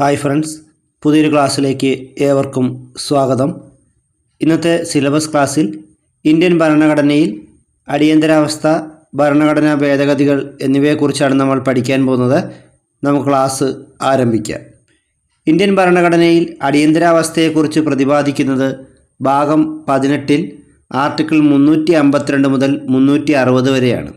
Hi friends പുതിയൊരു ക്ലാസ്സിലേക്ക് ഏവർക്കും സ്വാഗതം. ഇന്നത്തെ സിലബസ് ക്ലാസ്സിൽ ഇന്ത്യൻ ഭരണഘടനയിൽ അടിയന്തരാവസ്ഥ ഭരണഘടനാ ഭേദഗതികൾ എന്നിവയെക്കുറിച്ചാണ് നമ്മൾ പഠിക്കാൻ പോകുന്നത്. നമുക്ക് ക്ലാസ് ആരംഭിക്കാം. ഇന്ത്യൻ ഭരണഘടനയിൽ അടിയന്തരാവസ്ഥയെക്കുറിച്ച് പ്രതിപാദിക്കുന്നത് ഭാഗം പതിനെട്ടിൽ ആർട്ടിക്കിൾ മുന്നൂറ്റി അമ്പത്തിരണ്ട് മുതൽ മുന്നൂറ്റി അറുപത് വരെയാണ്.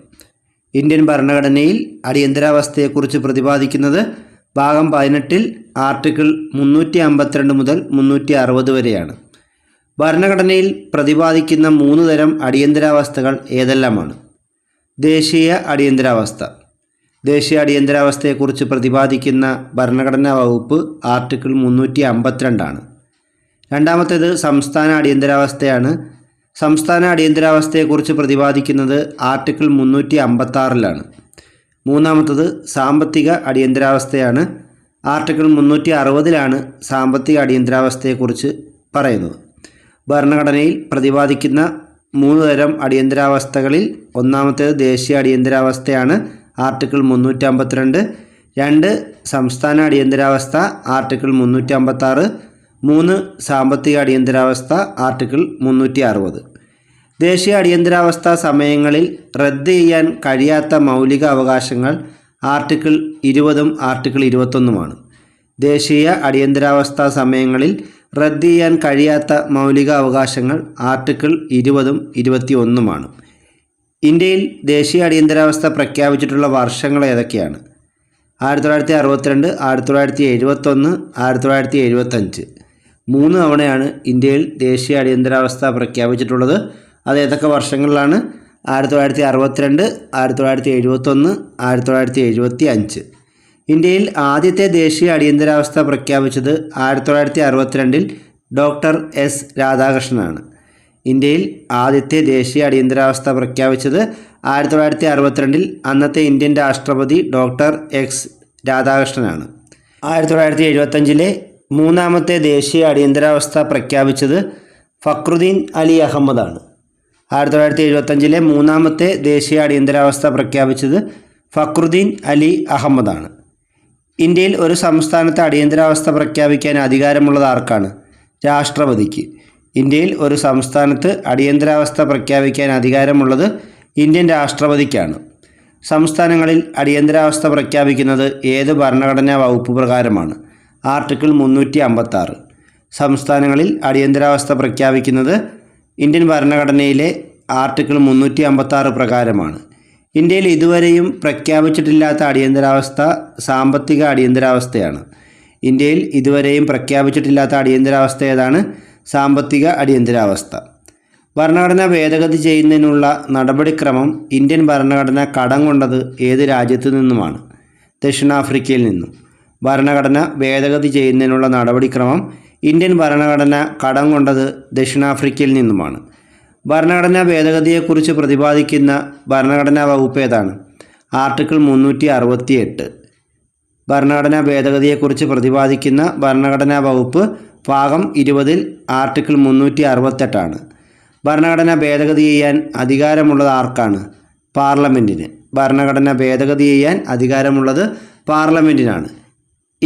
ഇന്ത്യൻ ഭരണഘടനയിൽ അടിയന്തരാവസ്ഥയെക്കുറിച്ച് പ്രതിപാദിക്കുന്നത് ഭാഗം പതിനെട്ടിൽ ആർട്ടിക്കിൾ മുന്നൂറ്റി അമ്പത്തിരണ്ട് മുതൽ മുന്നൂറ്റി അറുപത് വരെയാണ്. ഭരണഘടനയിൽ പ്രതിപാദിക്കുന്ന മൂന്ന് തരം അടിയന്തരാവസ്ഥകൾ ഏതെല്ലാമാണ്? ദേശീയ അടിയന്തരാവസ്ഥ. ദേശീയ അടിയന്തരാവസ്ഥയെക്കുറിച്ച് പ്രതിപാദിക്കുന്ന ഭരണഘടനാ വകുപ്പ് ആർട്ടിക്കിൾ മുന്നൂറ്റി അമ്പത്തിരണ്ടാണ് രണ്ടാമത്തേത് സംസ്ഥാന അടിയന്തരാവസ്ഥയാണ്. സംസ്ഥാന അടിയന്തരാവസ്ഥയെക്കുറിച്ച് പ്രതിപാദിക്കുന്നത് ആർട്ടിക്കിൾ മുന്നൂറ്റി അമ്പത്താറിലാണ് മൂന്നാമത്തത് സാമ്പത്തിക അടിയന്തരാവസ്ഥയാണ്. ആർട്ടിക്കിൾ മുന്നൂറ്റി അറുപതിലാണ് സാമ്പത്തിക അടിയന്തരാവസ്ഥയെക്കുറിച്ച് പറയുന്നത്. ഭരണഘടനയിൽ പ്രതിപാദിക്കുന്ന മൂന്ന് തരം അടിയന്തരാവസ്ഥകളിൽ ഒന്നാമത്തേത് ദേശീയ അടിയന്തരാവസ്ഥയാണ് ആർട്ടിക്കിൾ മുന്നൂറ്റി അമ്പത്തിരണ്ട് രണ്ട് സംസ്ഥാന അടിയന്തരാവസ്ഥ ആർട്ടിക്കിൾ മുന്നൂറ്റി അമ്പത്താറ് മൂന്ന് സാമ്പത്തിക അടിയന്തരാവസ്ഥ ആർട്ടിക്കിൾ മുന്നൂറ്റി അറുപത് ദേശീയ അടിയന്തരാവസ്ഥ സമയങ്ങളിൽ റദ്ദ് ചെയ്യാൻ കഴിയാത്ത മൗലിക അവകാശങ്ങൾ ആർട്ടിക്കിൾ ഇരുപതും ആർട്ടിക്കിൾ ഇരുപത്തൊന്നുമാണ്. ദേശീയ അടിയന്തരാവസ്ഥ സമയങ്ങളിൽ റദ്ദ് ചെയ്യാൻ കഴിയാത്ത മൗലിക അവകാശങ്ങൾ ആർട്ടിക്കിൾ ഇരുപതും ഇരുപത്തി ഒന്നുമാണ് ഇന്ത്യയിൽ ദേശീയ അടിയന്തരാവസ്ഥ പ്രഖ്യാപിച്ചിട്ടുള്ള വർഷങ്ങൾ ഏതൊക്കെയാണ്? ആയിരത്തി തൊള്ളായിരത്തി അറുപത്തിരണ്ട് ആയിരത്തി തൊള്ളായിരത്തി എഴുപത്തൊന്ന് ആയിരത്തി തൊള്ളായിരത്തി എഴുപത്തഞ്ച്. മൂന്ന് തവണയാണ് ഇന്ത്യയിൽ ദേശീയ അടിയന്തരാവസ്ഥ പ്രഖ്യാപിച്ചിട്ടുള്ളത്. അത് ഏതൊക്കെ വർഷങ്ങളിലാണ്? ആയിരത്തി തൊള്ളായിരത്തി അറുപത്തിരണ്ട് ആയിരത്തി തൊള്ളായിരത്തി എഴുപത്തൊന്ന് ആയിരത്തി തൊള്ളായിരത്തി എഴുപത്തി അഞ്ച് ഇന്ത്യയിൽ ആദ്യത്തെ ദേശീയ അടിയന്തരാവസ്ഥ പ്രഖ്യാപിച്ചത് ആയിരത്തി തൊള്ളായിരത്തി അറുപത്തിരണ്ടിൽ ഡോക്ടർ എസ് രാധാകൃഷ്ണനാണ്. ഇന്ത്യയിൽ ആദ്യത്തെ ദേശീയ അടിയന്തരാവസ്ഥ പ്രഖ്യാപിച്ചത് ആയിരത്തി തൊള്ളായിരത്തി അറുപത്തിരണ്ടിൽ അന്നത്തെ ഇന്ത്യൻ രാഷ്ട്രപതി ഡോക്ടർ എക്സ് രാധാകൃഷ്ണനാണ്. ആയിരത്തി തൊള്ളായിരത്തി എഴുപത്തഞ്ചിലെ മൂന്നാമത്തെ ദേശീയ അടിയന്തരാവസ്ഥ പ്രഖ്യാപിച്ചത് ഫക്രുദ്ദീൻ അലി അഹമ്മദാണ്. ആയിരത്തി തൊള്ളായിരത്തി എഴുപത്തഞ്ചിലെ മൂന്നാമത്തെ ദേശീയ അടിയന്തരാവസ്ഥ പ്രഖ്യാപിച്ചത് ഫക്രുദ്ദീൻ അലി അഹമ്മദാണ്. ഇന്ത്യയിൽ ഒരു സംസ്ഥാനത്തെ അടിയന്തരാവസ്ഥ പ്രഖ്യാപിക്കാൻ അധികാരമുള്ളത് ആർക്കാണ്? രാഷ്ട്രപതിക്ക്. ഇന്ത്യയിൽ ഒരു സംസ്ഥാനത്ത് അടിയന്തരാവസ്ഥ പ്രഖ്യാപിക്കാൻ അധികാരമുള്ളത് ഇന്ത്യൻ രാഷ്ട്രപതിക്കാണ്. സംസ്ഥാനങ്ങളിൽ അടിയന്തരാവസ്ഥ പ്രഖ്യാപിക്കുന്നത് ഏത് ഭരണഘടനാ വകുപ്പ് പ്രകാരമാണ്? ആർട്ടിക്കിൾ മുന്നൂറ്റി സംസ്ഥാനങ്ങളിൽ അടിയന്തരാവസ്ഥ പ്രഖ്യാപിക്കുന്നത് ഇന്ത്യൻ ഭരണഘടനയിലെ ആർട്ടിക്കിൾ മുന്നൂറ്റി അമ്പത്താറ് പ്രകാരമാണ്. ഇന്ത്യയിൽ ഇതുവരെയും പ്രഖ്യാപിച്ചിട്ടില്ലാത്ത അടിയന്തരാവസ്ഥ സാമ്പത്തിക അടിയന്തരാവസ്ഥയാണ്. ഇന്ത്യയിൽ ഇതുവരെയും പ്രഖ്യാപിച്ചിട്ടില്ലാത്ത അടിയന്തരാവസ്ഥ ഏതാണ്? സാമ്പത്തിക അടിയന്തരാവസ്ഥ. ഭരണഘടന ഭേദഗതി ചെയ്യുന്നതിനുള്ള നടപടിക്രമം ഇന്ത്യൻ ഭരണഘടന കടം കൊണ്ടത് ഏത് രാജ്യത്തു നിന്നുമാണ്? ദക്ഷിണാഫ്രിക്കയിൽ നിന്നും. ഭരണഘടന ഭേദഗതി ചെയ്യുന്നതിനുള്ള നടപടിക്രമം ഇന്ത്യൻ ഭരണഘടന കടം കൊണ്ടത് ദക്ഷിണാഫ്രിക്കയിൽ നിന്നുമാണ്. ഭരണഘടനാ ഭേദഗതിയെക്കുറിച്ച് പ്രതിപാദിക്കുന്ന ഭരണഘടനാ വകുപ്പ് ഏതാണ്? ആർട്ടിക്കിൾ മുന്നൂറ്റി അറുപത്തി എട്ട് ഭരണഘടനാ ഭേദഗതിയെക്കുറിച്ച് പ്രതിപാദിക്കുന്ന ഭരണഘടനാ വകുപ്പ് ഭാഗം ഇരുപതിൽ ആർട്ടിക്കിൾ മുന്നൂറ്റി അറുപത്തെട്ടാണ് ഭരണഘടന ഭേദഗതി ചെയ്യാൻ അധികാരമുള്ളത് ആർക്കാണ്? പാർലമെന്റിന് ഭരണഘടന ഭേദഗതി ചെയ്യാൻ അധികാരമുള്ളത് പാർലമെന്റിനാണ്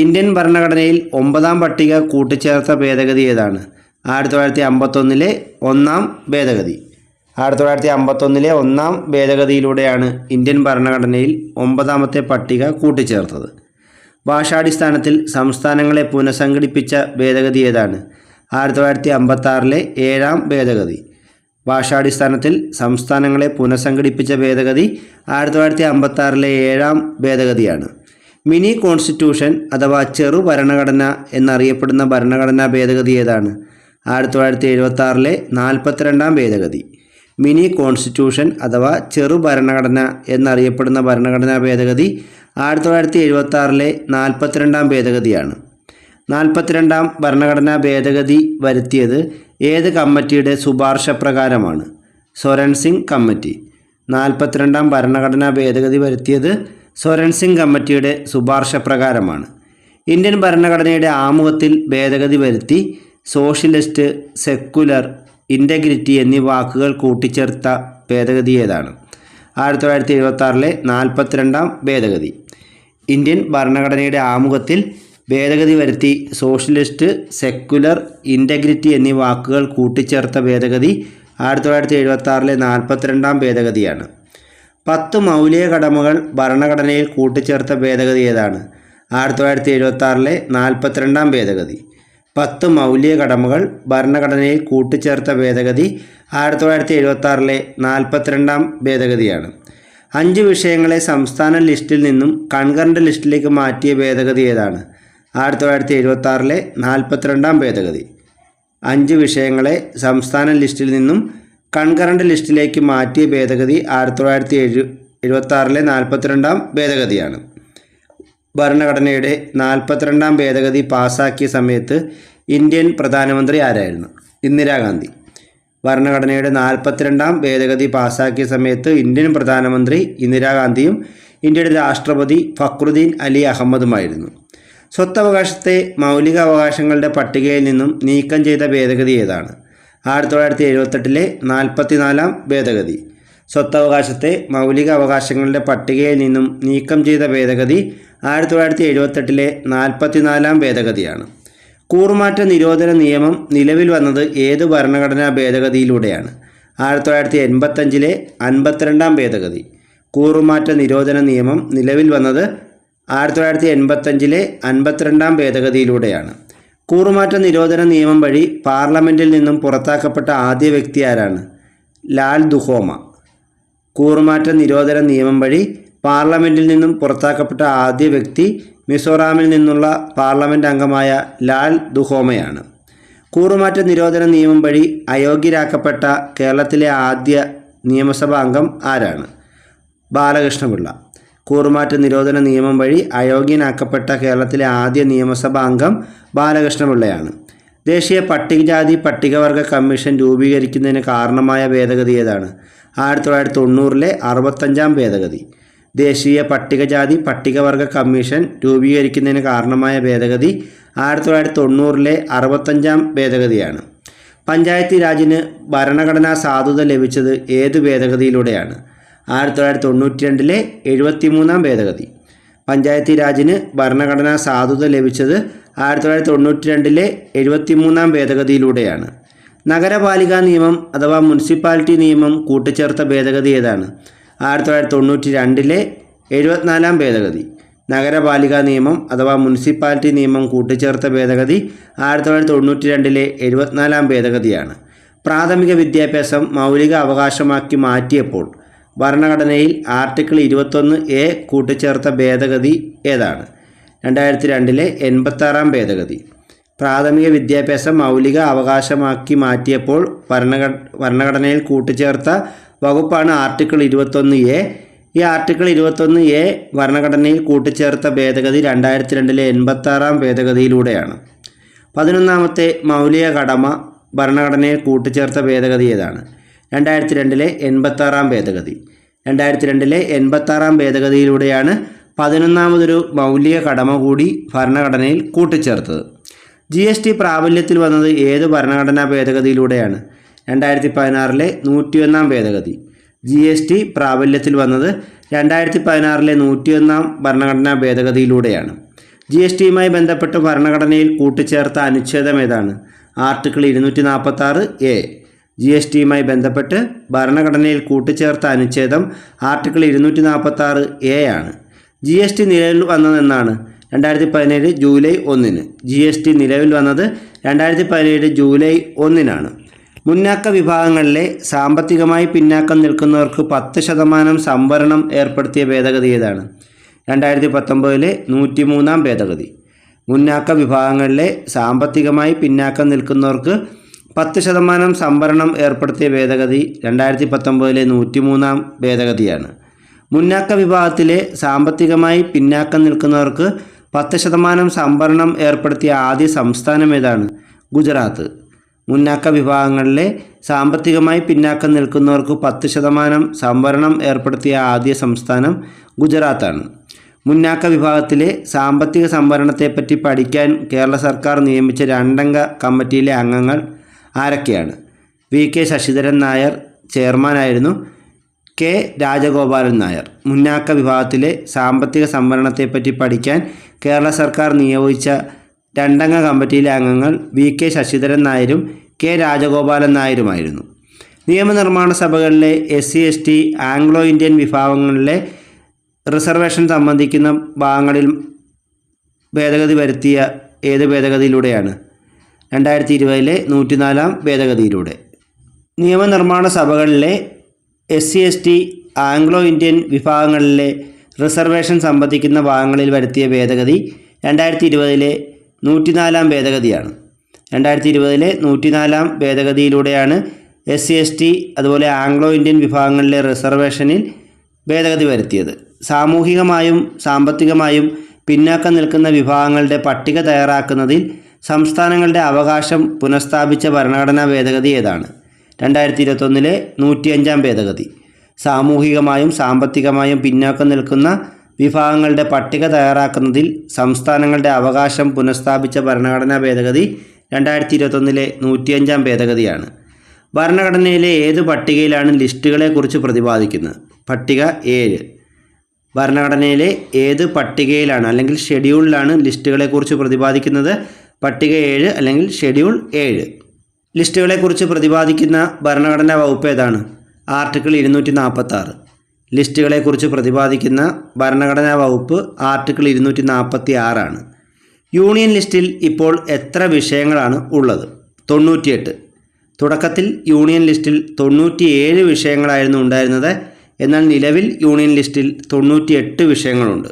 ഇന്ത്യൻ ഭരണഘടനയിൽ ഒമ്പതാം പട്ടിക കൂട്ടിച്ചേർത്ത ഭേദഗതി ഏതാണ്? ആയിരത്തി തൊള്ളായിരത്തി അമ്പത്തൊന്നിലെ ഒന്നാം ഭേദഗതി. ആയിരത്തി തൊള്ളായിരത്തി അമ്പത്തൊന്നിലെ ഒന്നാം ഭേദഗതിയിലൂടെയാണ് ഇന്ത്യൻ ഭരണഘടനയിൽ ഒമ്പതാമത്തെ പട്ടിക കൂട്ടിച്ചേർത്തത്. ഭാഷാടിസ്ഥാനത്തിൽ സംസ്ഥാനങ്ങളെ പുനഃസംഘടിപ്പിച്ച ഭേദഗതി ഏതാണ്? ആയിരത്തി തൊള്ളായിരത്തി അമ്പത്താറിലെ ഏഴാം ഭേദഗതി. ഭാഷാടിസ്ഥാനത്തിൽ സംസ്ഥാനങ്ങളെ പുനഃസംഘടിപ്പിച്ച ഭേദഗതി ആയിരത്തി തൊള്ളായിരത്തി അമ്പത്താറിലെ ഏഴാം ഭേദഗതിയാണ്. മിനി കോൺസ്റ്റിറ്റ്യൂഷൻ അഥവാ ചെറു ഭരണഘടന എന്നറിയപ്പെടുന്ന ഭരണഘടനാ ഭേദഗതി ഏതാണ്? ആയിരത്തി തൊള്ളായിരത്തി എഴുപത്തി ആറിലെ നാൽപ്പത്തിരണ്ടാം ഭേദഗതി. മിനി കോൺസ്റ്റിറ്റ്യൂഷൻ അഥവാ ചെറു ഭരണഘടന എന്നറിയപ്പെടുന്ന ഭരണഘടനാ ഭേദഗതി ആയിരത്തി തൊള്ളായിരത്തി എഴുപത്തി ആറിലെ നാൽപ്പത്തിരണ്ടാം ഭേദഗതിയാണ്. നാൽപ്പത്തിരണ്ടാം ഭരണഘടനാ ഭേദഗതി വരുത്തിയത് ഏത് കമ്മിറ്റിയുടെ ശുപാർശ പ്രകാരമാണ്? സിംഗ് കമ്മിറ്റി. നാൽപ്പത്തിരണ്ടാം ഭരണഘടനാ ഭേദഗതി വരുത്തിയത് സൊരൻ കമ്മിറ്റിയുടെ ശുപാർശ പ്രകാരമാണ്. ഇന്ത്യൻ ഭരണഘടനയുടെ ആമുഖത്തിൽ ഭേദഗതി വരുത്തി സോഷ്യലിസ്റ്റ് സെക്കുലർ ഇന്റഗ്രിറ്റി എന്നീ വാക്കുകൾ കൂട്ടിച്ചേർത്ത ഭേദഗതി ഏതാണ്? ആയിരത്തി തൊള്ളായിരത്തി എഴുപത്തി ആറിലെ നാൽപ്പത്തിരണ്ടാം ഭേദഗതി. ഇന്ത്യൻ ഭരണഘടനയുടെ ആമുഖത്തിൽ ഭേദഗതി വരുത്തി സോഷ്യലിസ്റ്റ് സെക്കുലർ ഇന്റഗ്രിറ്റി എന്നീ വാക്കുകൾ കൂട്ടിച്ചേർത്ത ഭേദഗതി ആയിരത്തി തൊള്ളായിരത്തി എഴുപത്തി ആറിലെ നാൽപ്പത്തിരണ്ടാം ഭേദഗതിയാണ്. പത്ത് മൗലിക കടമകൾ ഭരണഘടനയിൽ കൂട്ടിച്ചേർത്ത ഭേദഗതി ഏതാണ്? ആയിരത്തി തൊള്ളായിരത്തി എഴുപത്തി ആറിലെ നാൽപ്പത്തിരണ്ടാം ഭേദഗതി. പത്ത് മൗലിക കടമകൾ ഭരണഘടനയിൽ കൂട്ടിച്ചേർത്ത ഭേദഗതി ആയിരത്തി തൊള്ളായിരത്തി എഴുപത്തി ആറിലെ നാൽപ്പത്തിരണ്ടാം ഭേദഗതിയാണ്. അഞ്ച് വിഷയങ്ങളെ സംസ്ഥാന ലിസ്റ്റിൽ നിന്നും കൺകറന്റ് ലിസ്റ്റിലേക്ക് മാറ്റിയ ഭേദഗതി ഏതാണ്? ആയിരത്തി തൊള്ളായിരത്തി എഴുപത്തി ആറിലെ നാൽപ്പത്തിരണ്ടാം ഭേദഗതി. അഞ്ച് വിഷയങ്ങളെ സംസ്ഥാന ലിസ്റ്റിൽ നിന്നും കൺകറന്റ് ലിസ്റ്റിലേക്ക് മാറ്റിയ ഭേദഗതി ആയിരത്തി തൊള്ളായിരത്തി എഴു എഴുപത്തി ആറിലെ നാൽപ്പത്തിരണ്ടാം ഭേദഗതിയാണ്. ഭരണഘടനയുടെ നാൽപ്പത്തിരണ്ടാം ഭേദഗതി പാസാക്കിയ സമയത്ത് ഇന്ത്യൻ പ്രധാനമന്ത്രി ആരായിരുന്നു? ഇന്ദിരാഗാന്ധി. ഭരണഘടനയുടെ നാൽപ്പത്തിരണ്ടാം ഭേദഗതി പാസാക്കിയ സമയത്ത് ഇന്ത്യൻ പ്രധാനമന്ത്രി ഇന്ദിരാഗാന്ധിയും ഇന്ത്യയുടെ രാഷ്ട്രപതി ഫക്രുദ്ദീൻ അലി അഹമ്മദുമായിരുന്നു. സ്വത്തവകാശത്തെ മൗലികാവകാശങ്ങളുടെ പട്ടികയിൽ നിന്നും നീക്കം ചെയ്ത ഭേദഗതി ഏതാണ്? ആയിരത്തി തൊള്ളായിരത്തി എഴുപത്തെട്ടിലെ നാൽപ്പത്തിനാലാം ഭേദഗതി. സ്വത്തവകാശത്തെ മൗലിക അവകാശങ്ങളുടെ പട്ടികയിൽ നിന്നും നീക്കം ചെയ്ത ഭേദഗതി ആയിരത്തി തൊള്ളായിരത്തി എഴുപത്തെട്ടിലെ നാൽപ്പത്തിനാലാം ഭേദഗതിയാണ്. കൂറുമാറ്റ നിരോധന നിയമം നിലവിൽ വന്നത് ഏത് ഭരണഘടനാ ഭേദഗതിയിലൂടെയാണ്? ആയിരത്തി തൊള്ളായിരത്തി എൺപത്തഞ്ചിലെ അൻപത്തിരണ്ടാം ഭേദഗതി. കൂറുമാറ്റ നിരോധന നിയമം നിലവിൽ വന്നത് ആയിരത്തി തൊള്ളായിരത്തി എൺപത്തഞ്ചിലെ അൻപത്തിരണ്ടാം ഭേദഗതിയിലൂടെയാണ്. കൂറുമാറ്റ നിരോധന നിയമം വഴി പാർലമെന്റിൽ നിന്നും പുറത്താക്കപ്പെട്ട ആദ്യ വ്യക്തി ആരാണ്? ലാൽ ദുഹോമ. കൂറുമാറ്റ നിരോധന നിയമം വഴി പാർലമെന്റിൽ നിന്നും പുറത്താക്കപ്പെട്ട ആദ്യ വ്യക്തി മിസോറാമിൽ നിന്നുള്ള പാർലമെന്റ് അംഗമായ ലാൽ ദുഹോമയാണ്. കൂറുമാറ്റ നിരോധന നിയമം വഴി അയോഗ്യരാക്കപ്പെട്ട കേരളത്തിലെ ആദ്യ നിയമസഭാ അംഗം ആരാണ്? ബാലകൃഷ്ണപിള്ള. കൂറുമാറ്റ നിരോധന നിയമം വഴി അയോഗ്യനാക്കപ്പെട്ട കേരളത്തിലെ ആദ്യ നിയമസഭാ അംഗം ബാലകൃഷ്ണപിള്ളയാണ്. ദേശീയ പട്ടികജാതി പട്ടികവർഗ കമ്മീഷൻ രൂപീകരിക്കുന്നതിന് കാരണമായ ഭേദഗതി ഏതാണ്? ആയിരത്തി തൊള്ളായിരത്തി തൊണ്ണൂറിലെ അറുപത്തഞ്ചാം ഭേദഗതി. ദേശീയ പട്ടികജാതി പട്ടികവർഗ കമ്മീഷൻ രൂപീകരിക്കുന്നതിന് കാരണമായ ഭേദഗതി ആയിരത്തി തൊള്ളായിരത്തി തൊണ്ണൂറിലെ അറുപത്തഞ്ചാം ഭേദഗതിയാണ്. പഞ്ചായത്തി രാജിന് ഭരണഘടനാ സാധുത ലഭിച്ചത് ഏത് ഭേദഗതിയിലൂടെയാണ്? ആയിരത്തി തൊള്ളായിരത്തി തൊണ്ണൂറ്റി രണ്ടിലെ എഴുപത്തിമൂന്നാം ഭേദഗതി. പഞ്ചായത്തി രാജിന് ഭരണഘടനാ സാധുത ലഭിച്ചത് ആയിരത്തി തൊള്ളായിരത്തി തൊണ്ണൂറ്റി രണ്ടിലെ എഴുപത്തിമൂന്നാം ഭേദഗതിയിലൂടെയാണ്. നഗരപാലികാ നിയമം അഥവാ മുനിസിപ്പാലിറ്റി നിയമം കൂട്ടിച്ചേർത്ത ഭേദഗതി ഏതാണ്? ആയിരത്തി തൊള്ളായിരത്തി തൊണ്ണൂറ്റി രണ്ടിലെ എഴുപത്തിനാലാം ഭേദഗതി. നഗരപാലികാ നിയമം അഥവാ മുനിസിപ്പാലിറ്റി നിയമം കൂട്ടിച്ചേർത്ത ഭേദഗതി ആയിരത്തി തൊള്ളായിരത്തി തൊണ്ണൂറ്റി രണ്ടിലെ എഴുപത്തിനാലാം ഭേദഗതിയാണ്. പ്രാഥമിക വിദ്യാഭ്യാസം മൗലിക അവകാശമാക്കി മാറ്റിയപ്പോൾ ഭരണഘടനയിൽ ആർട്ടിക്കിൾ ഇരുപത്തൊന്ന് എ കൂട്ടിച്ചേർത്ത ഭേദഗതി ഏതാണ്? രണ്ടായിരത്തി രണ്ടിലെ എൺപത്താറാം ഭേദഗതി. പ്രാഥമിക വിദ്യാഭ്യാസം മൗലിക അവകാശമാക്കി മാറ്റിയപ്പോൾ ഭരണഘ ഭരണഘടനയിൽ കൂട്ടിച്ചേർത്ത വകുപ്പാണ് ആർട്ടിക്കിൾ ഇരുപത്തൊന്ന് എ. ഈ ആർട്ടിക്കിൾ ഇരുപത്തൊന്ന് എ ഭരണഘടനയിൽ കൂട്ടിച്ചേർത്ത ഭേദഗതി രണ്ടായിരത്തി രണ്ടിലെ എൺപത്താറാം ഭേദഗതിയിലൂടെയാണ്. പതിനൊന്നാമത്തെ മൗലിക കടമ ഭരണഘടനയിൽ കൂട്ടിച്ചേർത്ത ഭേദഗതി ഏതാണ്? രണ്ടായിരത്തി രണ്ടിലെ എൺപത്താറാം ഭേദഗതി. രണ്ടായിരത്തി രണ്ടിലെ എൺപത്താറാം ഭേദഗതിയിലൂടെയാണ് പതിനൊന്നാമതൊരു മൗലിക കടമ കൂടി ഭരണഘടനയിൽ കൂട്ടിച്ചേർത്തത്. ജി എസ് ടി പ്രാബല്യത്തിൽ വന്നത് ഏത് ഭരണഘടനാ ഭേദഗതിയിലൂടെയാണ്? രണ്ടായിരത്തി പതിനാറിലെ നൂറ്റിയൊന്നാം ഭേദഗതി. ജി എസ് ടി പ്രാബല്യത്തിൽ വന്നത് രണ്ടായിരത്തി പതിനാറിലെ നൂറ്റിയൊന്നാം ഭരണഘടനാ ഭേദഗതിയിലൂടെയാണ്. ജി എസ് ടിയുമായി ബന്ധപ്പെട്ട് ഭരണഘടനയിൽ കൂട്ടിച്ചേർത്ത അനുച്ഛേദം ഏതാണ്? ആർട്ടിക്കിൾ ഇരുന്നൂറ്റി നാൽപ്പത്തി ആറ് എ. ജി എസ് ടിയുമായി ബന്ധപ്പെട്ട് ഭരണഘടനയിൽ കൂട്ടിച്ചേർത്ത അനുച്ഛേദം ആർട്ടിക്കിൾ ഇരുന്നൂറ്റി നാൽപ്പത്തി ആറ് എ ആണ്. ജി എസ് ടി നിലവിൽ വന്നതെന്നാണ് രണ്ടായിരത്തി പതിനേഴ് ജൂലൈ ഒന്നിന്. ജി എസ് ടി നിലവിൽ വന്നത് രണ്ടായിരത്തി പതിനേഴ് ജൂലൈ ഒന്നിനാണ്. മുന്നാക്ക വിഭാഗങ്ങളിലെ സാമ്പത്തികമായി പിന്നാക്കം നിൽക്കുന്നവർക്ക് പത്ത് ശതമാനം സംവരണം ഏർപ്പെടുത്തിയ ഭേദഗതി ഏതാണ്? രണ്ടായിരത്തി പത്തൊമ്പതിലെ നൂറ്റിമൂന്നാം ഭേദഗതി. മുന്നാക്ക വിഭാഗങ്ങളിലെ സാമ്പത്തികമായി പിന്നാക്കം നിൽക്കുന്നവർക്ക് പത്ത് ശതമാനം സംവരണം ഏർപ്പെടുത്തിയ ഭേദഗതി രണ്ടായിരത്തി പത്തൊമ്പതിലെ നൂറ്റിമൂന്നാം ഭേദഗതിയാണ്. മുന്നാക്ക വിഭാഗത്തിലെ സാമ്പത്തികമായി പിന്നാക്കം നിൽക്കുന്നവർക്ക് പത്ത് ശതമാനം സംവരണം ഏർപ്പെടുത്തിയ ആദ്യ സംസ്ഥാനം ഏതാണ്? ഗുജറാത്ത്. മുന്നാക്ക വിഭാഗങ്ങളിലെ സാമ്പത്തികമായി പിന്നാക്കം നിൽക്കുന്നവർക്ക് പത്ത് ശതമാനം സംവരണം ഏർപ്പെടുത്തിയ ആദ്യ സംസ്ഥാനം ഗുജറാത്താണ്. മുന്നാക്ക വിഭാഗത്തിലെ സാമ്പത്തിക സംവരണത്തെപ്പറ്റി പഠിക്കാൻ കേരള സർക്കാർ നിയമിച്ച രണ്ടംഗ കമ്മിറ്റിയിലെ അംഗങ്ങൾ ആരൊക്കെയാണ്? വി കെ ശശിധരൻ നായർ ചെയർമാനായിരുന്നു. കെ രാജഗോപാലൻ നായർ മുന്നാക്ക വിഭാഗത്തിലെ സാമ്പത്തിക സംവരണത്തെപ്പറ്റി പഠിക്കാൻ കേരള സർക്കാർ നിയോഗിച്ച രണ്ടംഗ കമ്മിറ്റിയിലെ അംഗങ്ങൾ വി കെ ശശിധരൻ നായരും കെ രാജഗോപാലൻ നായരുമായിരുന്നു. നിയമനിർമ്മാണ സഭകളിലെ S C S T Anglo Indian വിഭാഗങ്ങളിലെ റിസർവേഷൻ സംബന്ധിക്കുന്ന ഭാഗങ്ങളിൽ ഭേദഗതി വരുത്തിയ ഏത് ഭേദഗതിയിലൂടെയാണ്? രണ്ടായിരത്തി ഇരുപതിലെ നൂറ്റിനാലാം ഭേദഗതിയിലൂടെ. നിയമനിർമ്മാണ സഭകളിലെ S C S T Anglo Indian വിഭാഗങ്ങളിലെ റിസർവേഷൻ സംബന്ധിക്കുന്ന ഭാഗങ്ങളിൽ വരുത്തിയ ഭേദഗതി രണ്ടായിരത്തി ഇരുപതിലെ നൂറ്റിനാലാം ഭേദഗതിയാണ്. രണ്ടായിരത്തി ഇരുപതിലെ നൂറ്റിനാലാം ഭേദഗതിയിലൂടെയാണ് എസ് സി എസ് ടി അതുപോലെ ആംഗ്ലോ ഇന്ത്യൻ വിഭാഗങ്ങളിലെ റിസർവേഷനിൽ ഭേദഗതി വരുത്തിയത്. സാമൂഹികമായും സാമ്പത്തികമായും പിന്നാക്കം നിൽക്കുന്ന വിഭാഗങ്ങളുടെ പട്ടിക തയ്യാറാക്കുന്നതിൽ സംസ്ഥാനങ്ങളുടെ അവകാശം പുനഃസ്ഥാപിച്ച ഭരണഘടനാ ഭേദഗതി ഏതാണ്? രണ്ടായിരത്തി ഇരുപത്തൊന്നിലെ നൂറ്റിയഞ്ചാം ഭേദഗതി. സാമൂഹികമായും സാമ്പത്തികമായും പിന്നാക്കം നിൽക്കുന്ന വിഭാഗങ്ങളുടെ പട്ടിക തയ്യാറാക്കുന്നതിൽ സംസ്ഥാനങ്ങളുടെ അവകാശം പുനഃസ്ഥാപിച്ച ഭരണഘടനാ ഭേദഗതി രണ്ടായിരത്തി ഇരുപത്തൊന്നിലെ നൂറ്റിയഞ്ചാം ഭേദഗതിയാണ്. ഭരണഘടനയിലെ ഏത് പട്ടികയിലാണ് ലിസ്റ്റുകളെക്കുറിച്ച് പ്രതിപാദിക്കുന്നത്? പട്ടിക ഏഴ്. ഭരണഘടനയിലെ ഏത് പട്ടികയിലാണ് അല്ലെങ്കിൽ ഷെഡ്യൂളിലാണ് ലിസ്റ്റുകളെക്കുറിച്ച് പ്രതിപാദിക്കുന്നത്? പട്ടിക ഏഴ് അല്ലെങ്കിൽ ഷെഡ്യൂൾ ഏഴ്. ലിസ്റ്റുകളെക്കുറിച്ച് പ്രതിപാദിക്കുന്ന ഭരണഘടനാ വകുപ്പ് ഏതാണ്? ആർട്ടിക്കിൾ ഇരുന്നൂറ്റി നാൽപ്പത്തി ആറ് ലിസ്റ്റുകളെക്കുറിച്ച് പ്രതിപാദിക്കുന്ന ഭരണഘടനാ വകുപ്പ് ആർട്ടിക്കിൾ ഇരുന്നൂറ്റി നാൽപ്പത്തി ആറാണ് യൂണിയൻ ലിസ്റ്റിൽ ഇപ്പോൾ എത്ര വിഷയങ്ങളാണ് ഉള്ളത്? തൊണ്ണൂറ്റിയെട്ട്. തുടക്കത്തിൽ യൂണിയൻ ലിസ്റ്റിൽ തൊണ്ണൂറ്റിയേഴ് വിഷയങ്ങളായിരുന്നു ഉണ്ടായിരുന്നത്. എന്നാൽ നിലവിൽ യൂണിയൻ ലിസ്റ്റിൽ തൊണ്ണൂറ്റിയെട്ട് വിഷയങ്ങളുണ്ട്.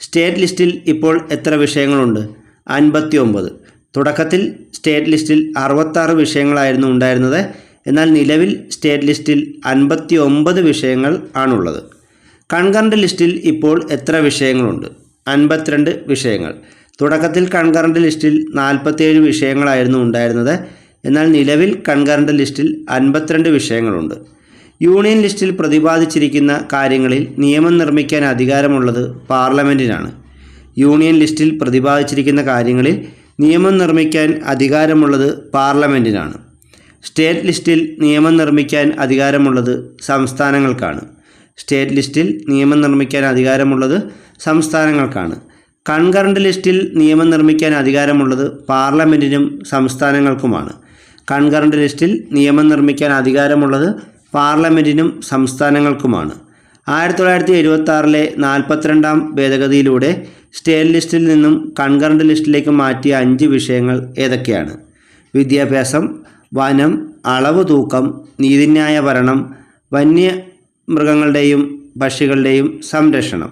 സ്റ്റേറ്റ് ലിസ്റ്റിൽ ഇപ്പോൾ എത്ര വിഷയങ്ങളുണ്ട്? അൻപത്തി ഒമ്പത് തുടക്കത്തിൽ സ്റ്റേറ്റ് ലിസ്റ്റിൽ അറുപത്താറ് വിഷയങ്ങളായിരുന്നു ഉണ്ടായിരുന്നത്. എന്നാൽ നിലവിൽ സ്റ്റേറ്റ് ലിസ്റ്റിൽ അൻപത്തി ഒമ്പത് വിഷയങ്ങൾ ആണുള്ളത്. കൺകറന്റ് ലിസ്റ്റിൽ ഇപ്പോൾ എത്ര വിഷയങ്ങളുണ്ട്? അൻപത്തിരണ്ട് വിഷയങ്ങൾ. തുടക്കത്തിൽ കൺകറന്റ് ലിസ്റ്റിൽ നാൽപ്പത്തേഴ് വിഷയങ്ങളായിരുന്നു ഉണ്ടായിരുന്നത്. എന്നാൽ നിലവിൽ കൺകറന്റ് ലിസ്റ്റിൽ അൻപത്തിരണ്ട് വിഷയങ്ങളുണ്ട്. യൂണിയൻ ലിസ്റ്റിൽ പ്രതിപാദിച്ചിരിക്കുന്ന കാര്യങ്ങളിൽ നിയമം നിർമ്മിക്കാൻ അധികാരമുള്ളത് പാർലമെന്റിനാണ് യൂണിയൻ ലിസ്റ്റിൽ പ്രതിപാദിച്ചിരിക്കുന്ന കാര്യങ്ങളിൽ നിയമം നിർമ്മിക്കാൻ അധികാരമുള്ളത് പാർലമെന്റിനാണ് സ്റ്റേറ്റ് ലിസ്റ്റിൽ നിയമം നിർമ്മിക്കാൻ അധികാരമുള്ളത് സംസ്ഥാനങ്ങൾക്കാണ്. സ്റ്റേറ്റ് ലിസ്റ്റിൽ നിയമം നിർമ്മിക്കാൻ അധികാരമുള്ളത് സംസ്ഥാനങ്ങൾക്കാണ്. കൺകറണ്ട് ലിസ്റ്റിൽ നിയമം നിർമ്മിക്കാൻ അധികാരമുള്ളത് പാർലമെന്റിനും സംസ്ഥാനങ്ങൾക്കുമാണ്. കൺകറണ്ട് ലിസ്റ്റിൽ നിയമം നിർമ്മിക്കാൻ അധികാരമുള്ളത് പാർലമെന്റിനും സംസ്ഥാനങ്ങൾക്കുമാണ്. ആയിരത്തി തൊള്ളായിരത്തി എഴുപത്തി ആറിലെ നാൽപ്പത്തിരണ്ടാം ഭേദഗതിയിലൂടെ സ്റ്റേറ്റ് ലിസ്റ്റിൽ നിന്നും കൺകറണ്ട് ലിസ്റ്റിലേക്ക് മാറ്റിയ അഞ്ച് വിഷയങ്ങൾ ഏതൊക്കെയാണ്? വിദ്യാഭ്യാസം വനം അളവ് തൂക്കം നീതിന്യായ ഭരണം വന്യമൃഗങ്ങളുടെയും പക്ഷികളുടെയും സംരക്ഷണം.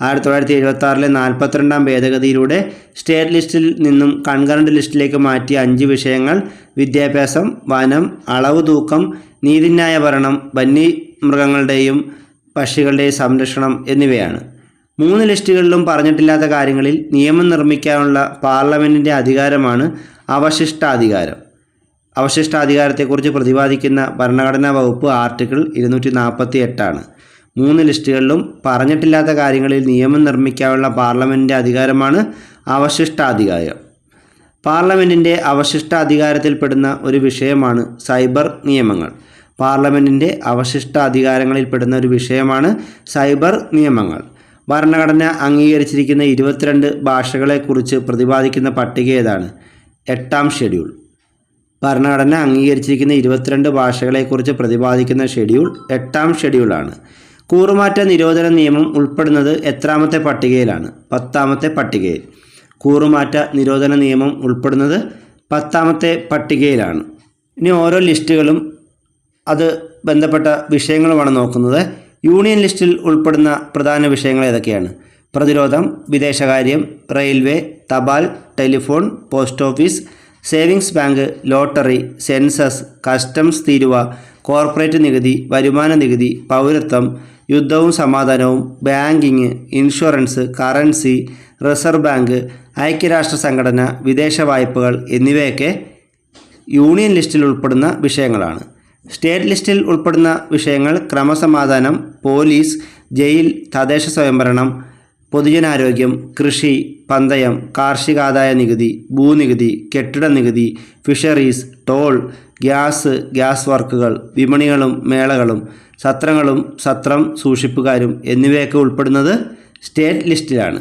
ആയിരത്തി തൊള്ളായിരത്തി എഴുപത്തി ആറിലെ നാൽപ്പത്തിരണ്ടാം ഭേദഗതിയിലൂടെ സ്റ്റേറ്റ് ലിസ്റ്റിൽ നിന്നും കൺകറണ്ട് ലിസ്റ്റിലേക്ക് മാറ്റിയ അഞ്ച് വിഷയങ്ങൾ വിദ്യാഭ്യാസം വനം അളവ് തൂക്കം നീതിന്യായ ഭരണം വന്യ പക്ഷികളുടെയും സംരക്ഷണം എന്നിവയാണ്. മൂന്ന് ലിസ്റ്റുകളിലും പറഞ്ഞിട്ടില്ലാത്ത കാര്യങ്ങളിൽ നിയമം നിർമ്മിക്കാനുള്ള പാർലമെന്റിന്റെ അധികാരമാണ് അവശിഷ്ടാധികാരം. അവശിഷ്ടാധികാരത്തെക്കുറിച്ച് പ്രതിപാദിക്കുന്ന ഭരണഘടനാ വകുപ്പ് ആർട്ടിക്കിൾ ഇരുന്നൂറ്റി നാൽപ്പത്തി എട്ടാണ് മൂന്ന് ലിസ്റ്റുകളിലും പറഞ്ഞിട്ടില്ലാത്ത കാര്യങ്ങളിൽ നിയമം നിർമ്മിക്കാനുള്ള പാർലമെന്റിന്റെ അധികാരമാണ് അവശിഷ്ടാധികാരം. പാർലമെന്റിന്റെ അവശിഷ്ടാധികാരത്തിൽപ്പെടുന്ന ഒരു വിഷയമാണ് സൈബർ നിയമങ്ങൾ. പാർലമെന്റിന്റെ അവശിഷ്ട അധികാരങ്ങളിൽ പെടുന്ന ഒരു വിഷയമാണ് സൈബർ നിയമങ്ങൾ. ഭരണഘടന അംഗീകരിച്ചിരിക്കുന്ന ഇരുപത്തിരണ്ട് ഭാഷകളെക്കുറിച്ച് പ്രതിപാദിക്കുന്ന പട്ടിക ഏതാണ്? എട്ടാം ഷെഡ്യൂൾ. ഭരണഘടന അംഗീകരിച്ചിരിക്കുന്ന ഇരുപത്തിരണ്ട് ഭാഷകളെക്കുറിച്ച് പ്രതിപാദിക്കുന്ന ഷെഡ്യൂൾ എട്ടാം ഷെഡ്യൂളാണ്. കൂറുമാറ്റ നിരോധന നിയമം ഉൾപ്പെടുന്നത് എത്രാമത്തെ പട്ടികയിലാണ്? പത്താമത്തെ പട്ടികയിൽ. കൂറുമാറ്റ നിരോധന നിയമം ഉൾപ്പെടുന്നത് പത്താമത്തെ പട്ടികയിലാണ്. ഇനി ഓരോ ലിസ്റ്റുകളും അത് ബന്ധപ്പെട്ട വിഷയങ്ങളുമാണ് നോക്കുന്നത്. യൂണിയൻ ലിസ്റ്റിൽ ഉൾപ്പെടുന്ന പ്രധാന വിഷയങ്ങൾ ഏതൊക്കെയാണ്? പ്രതിരോധം വിദേശകാര്യം റെയിൽവേ തപാൽ telephone post office savings bank lottery census customs തീരുവ കോർപ്പറേറ്റ് നികുതി വരുമാന നികുതി പൗരത്വം യുദ്ധവും സമാധാനവും banking insurance currency reserve bank ഐക്യരാഷ്ട്ര സംഘടന വിദേശ വായ്പകൾ എന്നിവയൊക്കെ യൂണിയൻ ലിസ്റ്റിൽ ഉൾപ്പെടുന്ന വിഷയങ്ങളാണ്. സ്റ്റേറ്റ് ലിസ്റ്റിൽ ഉൾപ്പെടുന്ന വിഷയങ്ങൾ ക്രമസമാധാനം പോലീസ് ജയിൽ തദ്ദേശ സ്വയംഭരണം പൊതുജനാരോഗ്യം കൃഷി പന്തയം കാർഷികാദായ നികുതി ഭൂനികുതി കെട്ടിട നികുതി ഫിഷറീസ് ടോൾ ഗ്യാസ് ഗ്യാസ് വർക്കുകൾ വിപണികളും മേളകളും സത്രങ്ങളും സത്രം സൂക്ഷിപ്പുകാരും എന്നിവയൊക്കെ ഉൾപ്പെടുന്നത് സ്റ്റേറ്റ് ലിസ്റ്റിലാണ്.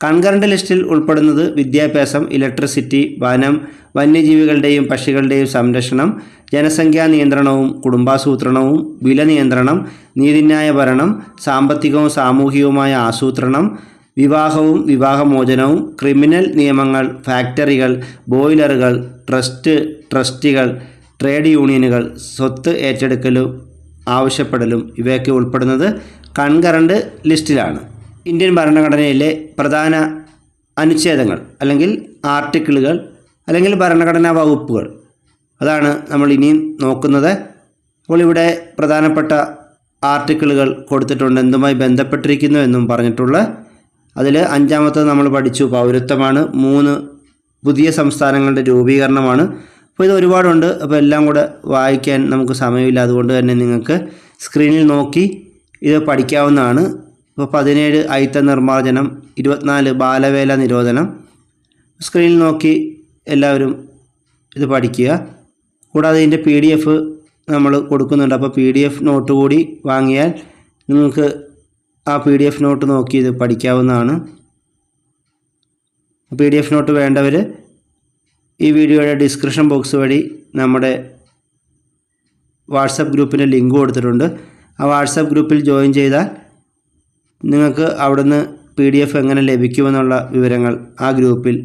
കൺകറന്റ് ലിസ്റ്റിൽ ഉൾപ്പെടുന്നത് വിദ്യാഭ്യാസം ഇലക്ട്രിസിറ്റി വനം വന്യജീവികളുടെയും പക്ഷികളുടെയും സംരക്ഷണം ജനസംഖ്യാ നിയന്ത്രണവും കുടുംബാസൂത്രണവും വില നിയന്ത്രണം നീതിന്യായ ഭരണം സാമ്പത്തികവും സാമൂഹികവുമായ ആസൂത്രണം വിവാഹവും വിവാഹമോചനവും ക്രിമിനൽ നിയമങ്ങൾ ഫാക്ടറികൾ ബോയിലറുകൾ ട്രസ്റ്റ് ട്രസ്റ്റികൾ ട്രേഡ് യൂണിയനുകൾ സ്വത്ത് ഏറ്റെടുക്കലും ആവശ്യപ്പെടലും ഇവയൊക്കെ ഉൾപ്പെടുന്നത് കൺകറണ്ട് ലിസ്റ്റിലാണ്. ഇന്ത്യൻ ഭരണഘടനയിലെ പ്രധാന അനുച്ഛേദങ്ങൾ അല്ലെങ്കിൽ ആർട്ടിക്കിളുകൾ അല്ലെങ്കിൽ ഭരണഘടനാ വകുപ്പുകൾ. അതാണ് നമ്മൾ ഇനിയും നോക്കുന്നത്. അപ്പോൾ ഇവിടെ പ്രധാനപ്പെട്ട ആർട്ടിക്കിളുകൾ കൊടുത്തിട്ടുണ്ട് എന്തുമായി ബന്ധപ്പെട്ടിരിക്കുന്നു എന്നും പറഞ്ഞിട്ടുള്ള. അതിൽ അഞ്ചാമത്തത് നമ്മൾ പഠിച്ചു പൗരത്വമാണ്. മൂന്ന് പുതിയ സംസ്ഥാനങ്ങളുടെ രൂപീകരണമാണ്. അപ്പോൾ ഇത് ഒരുപാടുണ്ട്. അപ്പോൾ എല്ലാം കൂടെ വായിക്കാൻ നമുക്ക് സമയമില്ല. അതുകൊണ്ട് തന്നെ നിങ്ങൾക്ക് സ്ക്രീനിൽ നോക്കി ഇത് പഠിക്കാവുന്നതാണ്. പതിനേഴ് അയിത്ത നിർമ്മാർജനം ഇരുപത്തിനാല് ബാലവേല നിരോധനം. സ്ക്രീനിൽ നോക്കി എല്ലാവരും ഇത് പഠിക്കുക. കൂടാതെ ഇതിന്റെ പി ഡി എഫ് നമ്മൾ കൊടുക്കുന്നുണ്ട്. അപ്പോൾ പി ഡി എഫ് നോട്ട് കൂടി വാങ്ങിയാൽ നിങ്ങൾക്ക് ആ പി ഡി എഫ് നോട്ട് നോക്കി ഇത് പഠിക്കാവുന്നതാണ്. പി ഡി എഫ് നോട്ട് വേണ്ടവർ ഈ വീഡിയോയുടെ ഡിസ്ക്രിപ്ഷൻ ബോക്സ് വഴി നമ്മുടെ വാട്സപ്പ് ഗ്രൂപ്പിന്റെ ലിങ്ക് കൊടുത്തിട്ടുണ്ട്. ആ വാട്സപ്പ് ഗ്രൂപ്പിൽ ജോയിൻ ചെയ്താൽ നിങ്ങൾക്ക് അവിടുന്ന് പി ഡി എഫ് എങ്ങനെ ലഭിക്കുമെന്നുള്ള വിവരങ്ങൾ ആ ഗ്രൂപ്പിൽ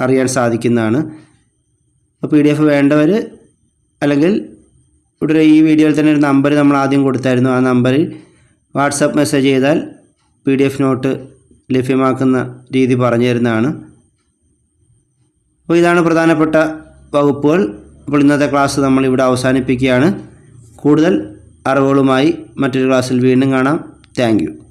അറിയാൻ സാധിക്കുന്നതാണ്. അപ്പോൾ പി ഡി എഫ് വേണ്ടവർ അല്ലെങ്കിൽ ഇവിടെ ഈ വീഡിയോയിൽ തന്നെ ഒരു നമ്പർ നമ്മൾ ആദ്യം കൊടുത്തായിരുന്നു. ആ നമ്പറിൽ വാട്സപ്പ് മെസ്സേജ് ചെയ്താൽ പി ഡി എഫ് നോട്ട് ലഭ്യമാക്കുന്ന രീതി പറഞ്ഞു തരുന്നതാണ്. അപ്പോൾ ഇതാണ് പ്രധാനപ്പെട്ട വകുപ്പുകൾ. അപ്പോൾ ഇന്നത്തെ ക്ലാസ് നമ്മൾ ഇവിടെ അവസാനിപ്പിക്കുകയാണ്. കൂടുതൽ അറിവുകളുമായി മറ്റൊരു ക്ലാസ്സിൽ വീണ്ടും കാണാം. താങ്ക്